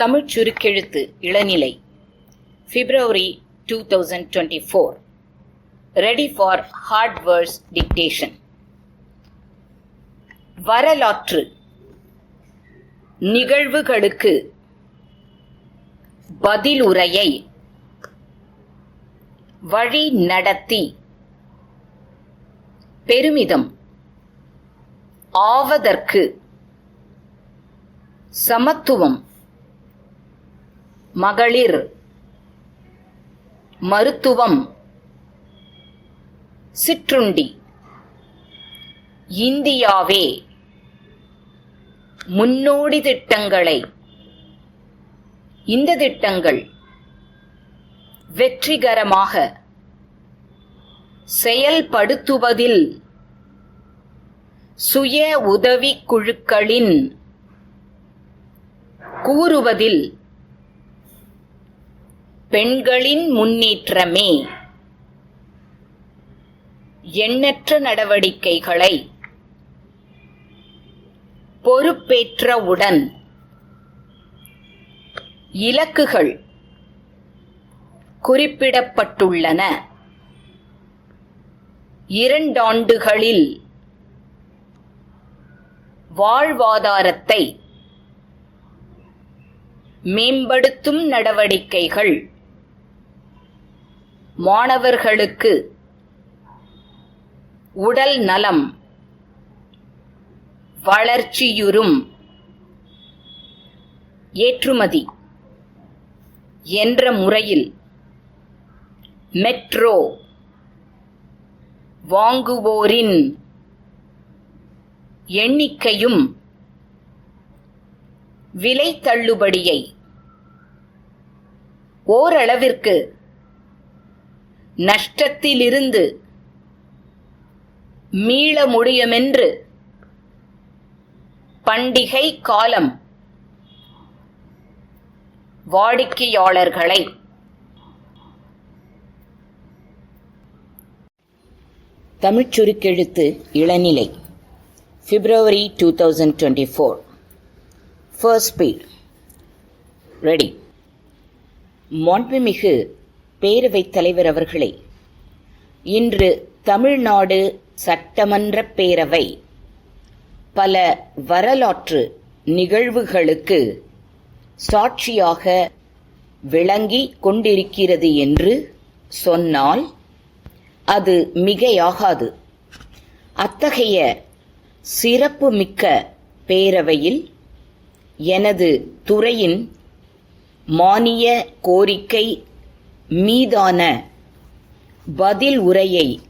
தமிழ் சுருக்கெழுத்து இளநிலை February two thousand twenty four ready for hard words dictation வரலாற்று. நிகழ்வுகளுக்கு பதிலுரையை வழி நடத்தி பெருமிதம். ஆவதற்கு சமத்துவம். மகளிர் மருத்துவம் சிற்றுண்டி. இந்தியாவே முன்னோடி திட்டங்களை இந்த திட்டங்கள் வெற்றிகரமாக செயல்படுத்துவதில் சுய உதவிக் குழுக்களின் கூறுவதில் பெண்களின் முன்னேற்றமே. எண்ணற்ற நடவடிக்கைகளை பொறுப்பேற்றவுடன் இலக்குகள் குறிப்பிடப்பட்டுள்ளன. இரண்டாண்டுகளில் வாழ்வாதாரத்தை மேம்படுத்தும் நடவடிக்கைகள் மாணவர்களுக்கு உடல் நலம் வளர்ச்சியுறும் ஏற்றுமதி என்ற முறையில் மெட்ரோ வாங்குவோரின் எண்ணிக்கையும் விலை தள்ளுபடியை ஓரளவிற்கு நஷ்டத்திலிருந்து மீள முடியுமென்று பண்டிகை காலம் வாடிக்கையாளர்களை. தமிழ்ச் சுருக்கெழுத்து இளநிலை. February two thousand twenty four first speed ready மாண்புமிகு பேரவைத் தலைவர் அவர்களே இன்று தமிழ்நாடு சட்டமன்ற பேரவை பல வரலாற்று நிகழ்வுகளுக்கு சாட்சியாக விளங்கி கொண்டிருக்கிறது என்று சொன்னால் அது மிகையாகாது. அத்தகைய சிறப்புமிக்க பேரவையில் எனது துறையின் மானிய கோரிக்கை மீதான பதில் உரையை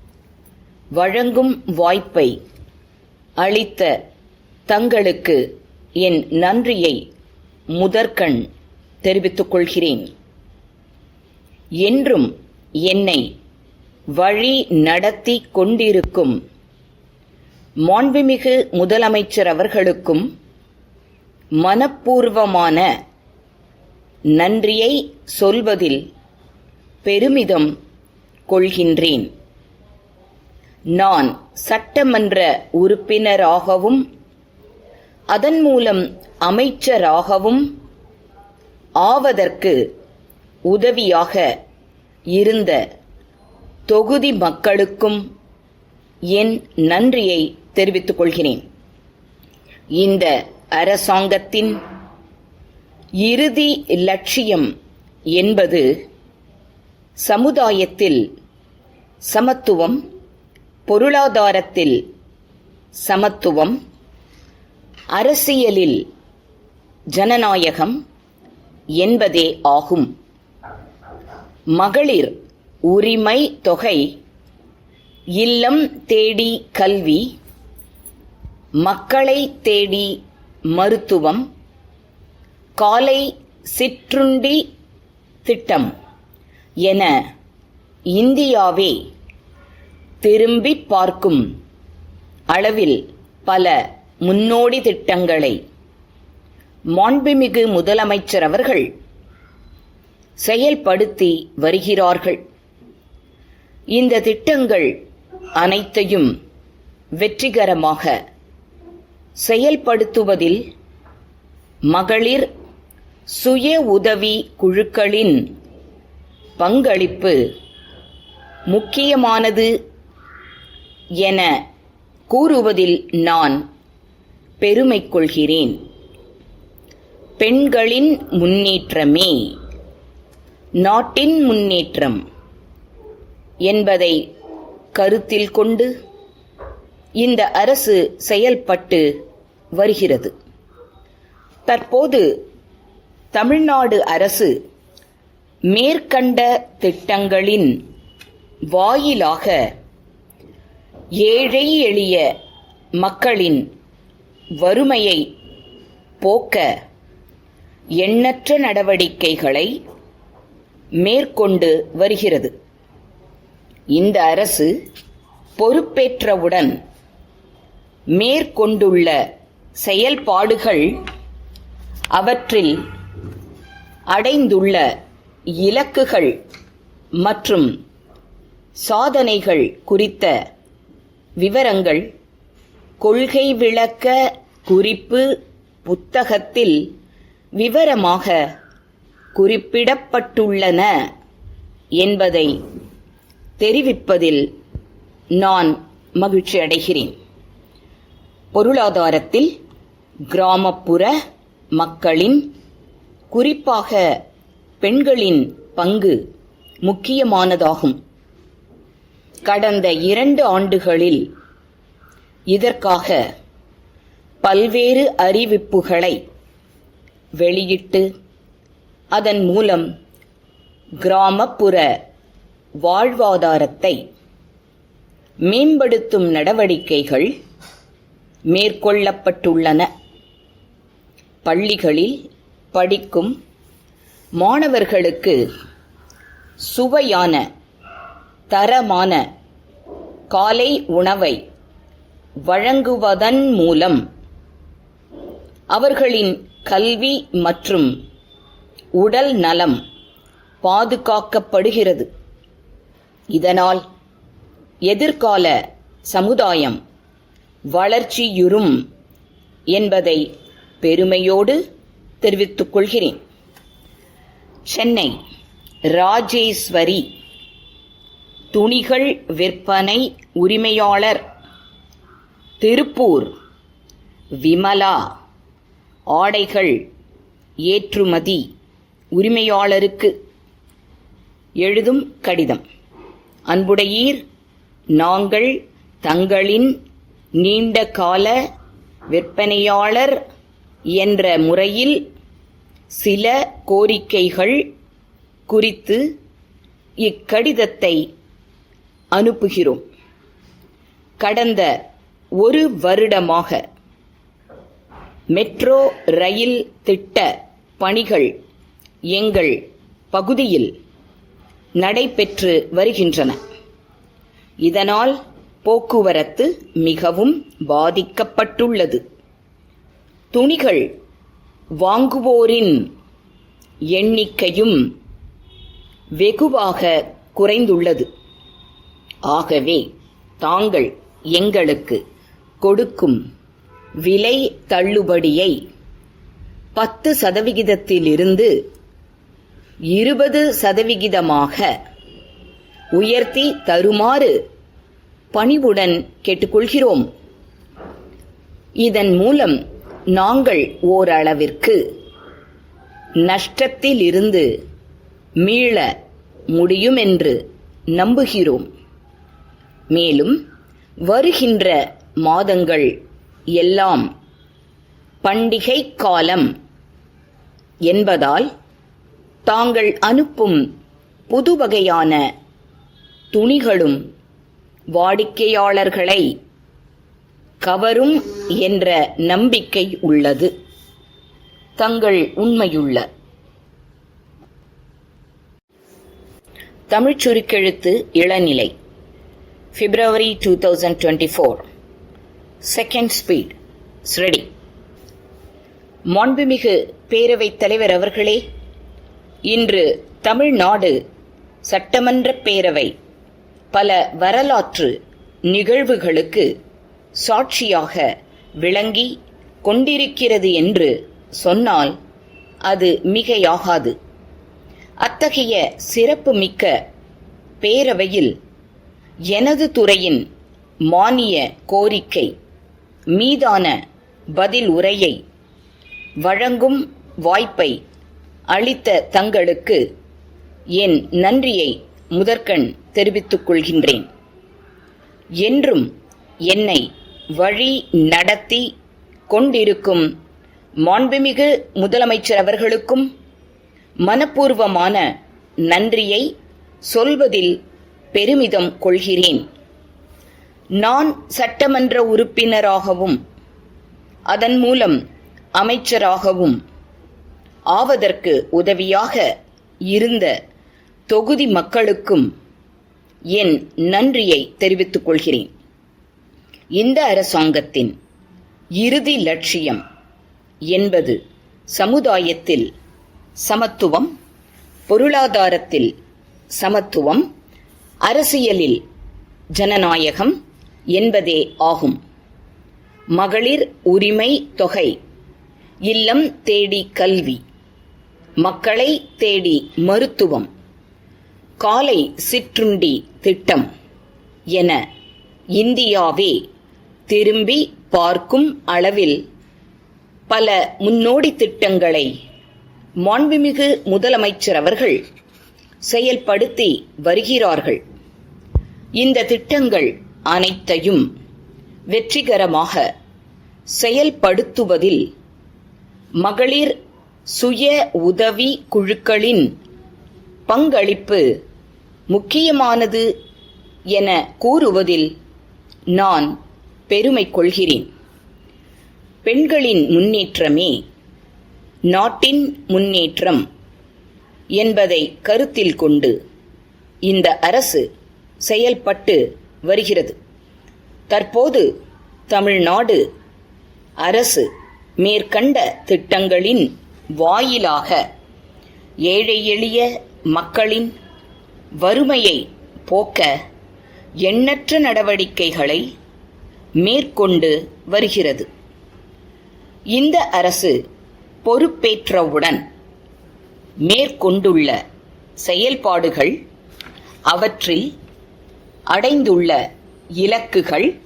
வழங்கும் வாய்ப்பை அளித்த தங்களுக்கு என் நன்றியை முதற்கண் தெரிவித்துக் கொள்கிறேன். என்றும் என்னை வழி நடத்தி கொண்டிருக்கும் மாண்புமிகு முதலமைச்சர் அவர்களுக்கும் மனப்பூர்வமான நன்றியை சொல்வதில் பெருமிதம் கொள்கின்றேன். நான் சட்டமன்ற உறுப்பினராகவும் அதன் மூலம் அமைச்சராகவும் ஆவதற்கு உதவியாக இருந்த தொகுதி மக்களுக்கும் என் நன்றியை தெரிவித்துக் கொள்கிறேன். இந்த அரசாங்கத்தின் இறுதி லட்சியம் என்பது சமுதாயத்தில் சமத்துவம் பொருளாதாரத்தில் சமத்துவம் அரசியலில் ஜனநாயகம் என்பதே ஆகும். மகளிர் உரிமை தொகை இல்லம் தேடி கல்வி மக்களை தேடி மருத்துவம் காலை சிற்றுண்டி திட்டம். என இந்தியாவே திரும்பி பார்க்கும் அளவில் பல முன்னோடி திட்டங்களை மாண்புமிகு முதலமைச்சர் அவர்கள் செயல்படுத்தி வருகிறார்கள். இந்த திட்டங்கள் அனைத்தையும் வெற்றிகரமாக செயல்படுத்துவதில் மகளிர் சுய உதவி குழுக்களின் பங்களிப்பு முக்கியமானது என கூறுவதில் நான் பெருமை கொள்கிறேன் பெண்களின் முன்னேற்றமே நாட்டின் முன்னேற்றம் என்பதை கருத்தில் கொண்டு இந்த அரசு செயல்பட்டு வருகிறது. தற்போது தமிழ்நாடு அரசு மேற்கண்ட திட்டங்களின் வாயிலாக ஏழை எளிய மக்களின் வறுமையை போக்க எண்ணற்ற நடவடிக்கைகளை மேற்கொண்டு வருகிறது. இந்த அரசு பொறுப்பேற்றவுடன் மேற்கொண்டுள்ள செயல்பாடுகள் அவற்றில் அடைந்துள்ள இலக்குகள் மற்றும் சாதனைகள் குறித்த விவரங்கள் கொள்கை விளக்க குறிப்பு புத்தகத்தில் விவரமாக குறிப்பிடப்பட்டுள்ளன என்பதை தெரிவிப்பதில் நான் மகிழ்ச்சி அடைகிறேன். பொருளாதாரத்தில் கிராமப்புற மக்களின் குறிப்பாக பெண்களின் பங்கு முக்கியமானதாகும். கடந்த இரண்டு ஆண்டுகளில் இதற்காக பல்வேறு அறிவிப்புகளை வெளியிட்டு அதன் மூலம் கிராமப்புற வாழ்வாதாரத்தை மேம்படுத்தும் நடவடிக்கைகள் மேற்கொள்ளப்பட்டுள்ளன. பள்ளிகளில் படிக்கும் மாணவர்களுக்கு சுவையான தரமான காலை உணவை வழங்குவதன் மூலம் அவர்களின் கல்வி மற்றும் உடல் நலம் பாதுகாக்கப்படுகிறது. இதனால் எதிர்கால சமுதாயம் வளர்ச்சியுறும் என்பதை பெருமையோடு தெரிவித்துக் கொள்கிறேன். சென்னை. ராஜேஸ்வரி. துணிகள் விற்பனை உரிமையாளர். திருப்பூர். விமலா. ஆடைகள் ஏற்றுமதி உரிமையாளருக்கு. எழுதும் கடிதம். அன்புடையீர் நாங்கள் தங்களின் நீண்ட கால விற்பனையாளர் என்ற முறையில் சில கோரிக்கைகள் குறித்து இக்கடிதத்தை அனுப்புகிறோம். கடந்த ஒரு வருடமாக மெட்ரோ ரயில் திட்ட பணிகள் எங்கள் பகுதியில் நடைபெற்று வருகின்றன. இதனால் போக்குவரத்து மிகவும் பாதிக்கப்பட்டுள்ளது. துணிகள் வாங்குவோரின் எண்ணிக்கையும் வெகுவாக குறைந்துள்ளது. ஆகவே தாங்கள் எங்களுக்கு கொடுக்கும் விலை தள்ளுபடியை பத்து சதவிகிதத்திலிருந்து இருபது சதவிகிதமாக உயர்த்தி தருமாறு பணிவுடன் கேட்டுக்கொள்கிறோம். இதன் மூலம் நாங்கள் ஓரளவிற்கு நஷ்டத்திலிருந்து மீள முடியுமென்று நம்புகிறோம். மேலும் வருகின்ற மாதங்கள் எல்லாம் பண்டிகை காலம் என்பதால் தாங்கள் அனுப்பும் புது வகையான துணிகளும் வாடிக்கையாளர்களை கவரும் என்ற நம்பிக்கை உள்ளது. தங்கள் உண்மையுள்ள. தமிழ்ச் சுருக்கெழுத்து இளநிலை. February two thousand twenty four second speed ready மாண்புமிகு பேரவைத் தலைவர் அவர்களே இன்று தமிழ்நாடு சட்டமன்ற பேரவை பல வரலாற்று நிகழ்வுகளுக்கு சாட்சியாக விளங்கி கொண்டிருக்கிறது என்று சொன்னால் அது மிகையாகாது. அத்தகைய சிறப்புமிக்க பேரவையில் எனது துறையின் மானிய கோரிக்கை மீதான பதில் உரையை வழங்கும் வாய்ப்பை அளித்த தங்களுக்கு என் நன்றியை முதற்கண் தெரிவித்துக் கொள்கின்றேன். என்றும் என்னை வழி நடத்தி கொண்டிருக்கும் மாண்புமிகு முதலமைச்சர் அவர்களுக்கும் மனப்பூர்வமான நன்றியை சொல்வதில் பெருமிதம் கொள்கிறேன். நான் சட்டமன்ற உறுப்பினராகவும் அதன் மூலம் அமைச்சராகவும் ஆவதற்கு உதவியாக இருந்த தொகுதி மக்களுக்கும் என் நன்றியை தெரிவித்துக் கொள்கிறேன். இந்த அரசாங்கத்தின் இறுதி லட்சியம் என்பது சமுதாயத்தில் சமத்துவம் பொருளாதாரத்தில் சமத்துவம் அரசியலில் ஜனநாயகம் என்பதே ஆகும். மகளிர் உரிமை தொகை இல்லம் தேடி கல்வி மக்களை தேடி மருத்துவம் காலை சிற்றுண்டி திட்டம் என இந்தியாவே திரும்பி பார்க்கும் அளவில் பல முன்னோடி திட்டங்களை மாண்புமிகு முதலமைச்சர் அவர்கள் செயல்படுத்தி வருகிறார்கள். இந்த திட்டங்கள் அனைத்தையும் வெற்றிகரமாக செயல்படுத்துவதில் மகளிர் சுய உதவி குழுக்களின் பங்களிப்பு முக்கியமானது என கூறுவதில் நான் பெருமை கொள்கிறேன். பெண்களின் முன்னேற்றமே நாட்டின் முன்னேற்றம் என்பதை கருத்தில் கொண்டு இந்த அரசு செயல்பட்டு வருகிறது. தற்போது தமிழ்நாடு அரசு மேற்கண்ட திட்டங்களின் வாயிலாக ஏழை எளிய மக்களின் வறுமையை போக்க எண்ணற்ற நடவடிக்கைகளை மேற்கொண்டு வருகிறது. இந்த அரசு பொறுப்பேற்றவுடன் மேற்கொண்டுள்ள செயல்பாடுகள் அவற்றில் அடைந்துள்ள இலக்குகள்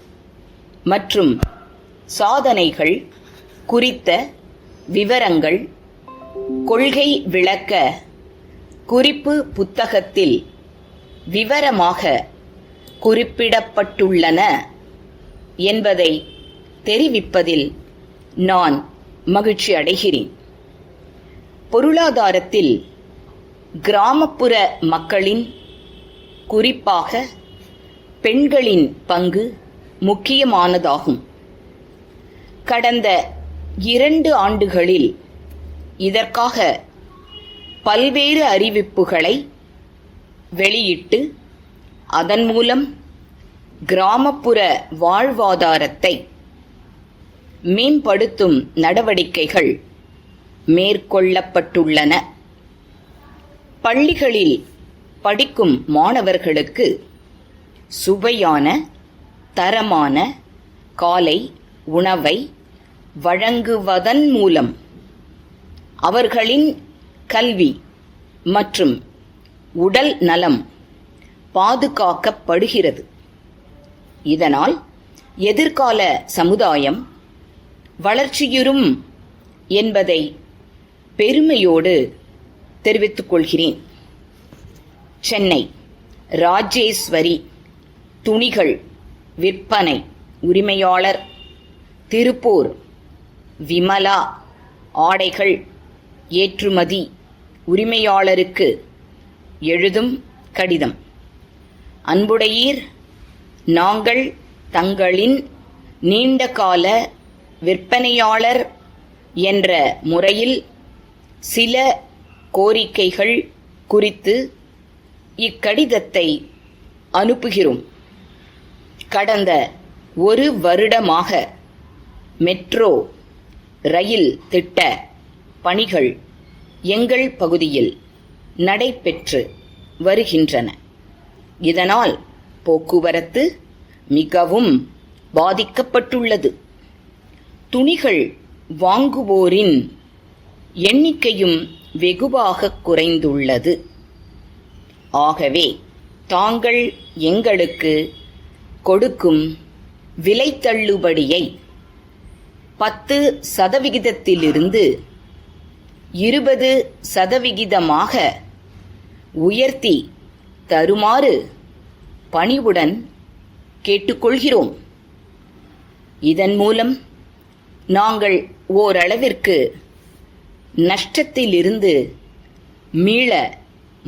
மற்றும் சாதனைகள் குறித்த விவரங்கள் கொள்கை விளக்க குறிப்பு புத்தகத்தில் விவரமாக குறிப்பிடப்பட்டுள்ளன. என்பதை தெரிவிப்பதில் நான் மகிழ்ச்சி அடைகிறேன். பொருளாதாரத்தில் கிராமப்புற மக்களின் குறிப்பாக பெண்களின் பங்கு முக்கியமானதாகும். கடந்த இரண்டு ஆண்டுகளில் இதற்காக பல்வேறு அறிவிப்புகளை வெளியிட்டு அதன் மூலம் கிராமப்புற வாழ்வாதாரத்தை மேம்படுத்தும் நடவடிக்கைகள் மேற்கொள்ளப்பட்டுள்ளன. பள்ளிகளில் படிக்கும் மாணவர்களுக்கு சுவையான தரமான காலை உணவை வழங்குவதன் மூலம் அவர்களின் கல்வி மற்றும் உடல் நலம் பாதுகாக்கப்படுகிறது. இதனால் எதிர்கால சமுதாயம் வளர்ச்சியுறும் என்பதை பெருமையோடு தெரிவித்துக் கொள்கிறேன். சென்னை ராஜேஸ்வரி துணிகள் விற்பனை உரிமையாளர் திருப்பூர் விமலா ஆடைகள் ஏற்றுமதி உரிமையாளருக்கு எழுதும் கடிதம். அன்புடையீர் நாங்கள் தங்களின் நீண்டகால விற்பனையாளர் என்ற முறையில் சில கோரிக்கைகள் குறித்து இக்கடிதத்தை அனுப்புகிறோம். கடந்த ஒரு வருடமாக மெட்ரோ ரயில் திட்ட பணிகள் எங்கள் பகுதியில் நடைபெற்று வருகின்றன. இதனால் போக்குவரத்து மிகவும் பாதிக்கப்பட்டுள்ளது. துணிகள் வாங்குவோரின் எண்ணிக்கையும் வெகுவாக குறைந்துள்ளது. ஆகவே தாங்கள் எங்களுக்கு கொடுக்கும் விலை தள்ளுபடியை பத்து சதவிகிதத்திலிருந்து இருபது சதவிகிதமாக உயர்த்தி தருமாறு பணிவுடன் கேட்டுக்கொள்கிறோம். இதன் மூலம் நாங்கள் ஓரளவிற்கு நஷ்டத்திலிருந்து மீள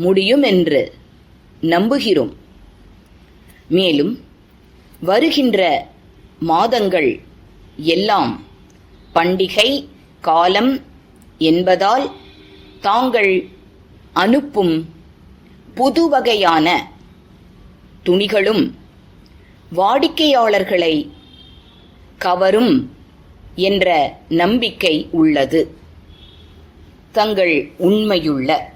முடியும் என்று நம்புகிறோம். மேலும் வருகின்ற மாதங்கள் எல்லாம் பண்டிகை காலம் என்பதால் தாங்கள் அனுப்பும் புது வகையான துணிகளும் வாடிக்கையாளர்களை கவரும் என்ற நம்பிக்கை உள்ளது. தங்கள் உண்மையுள்ள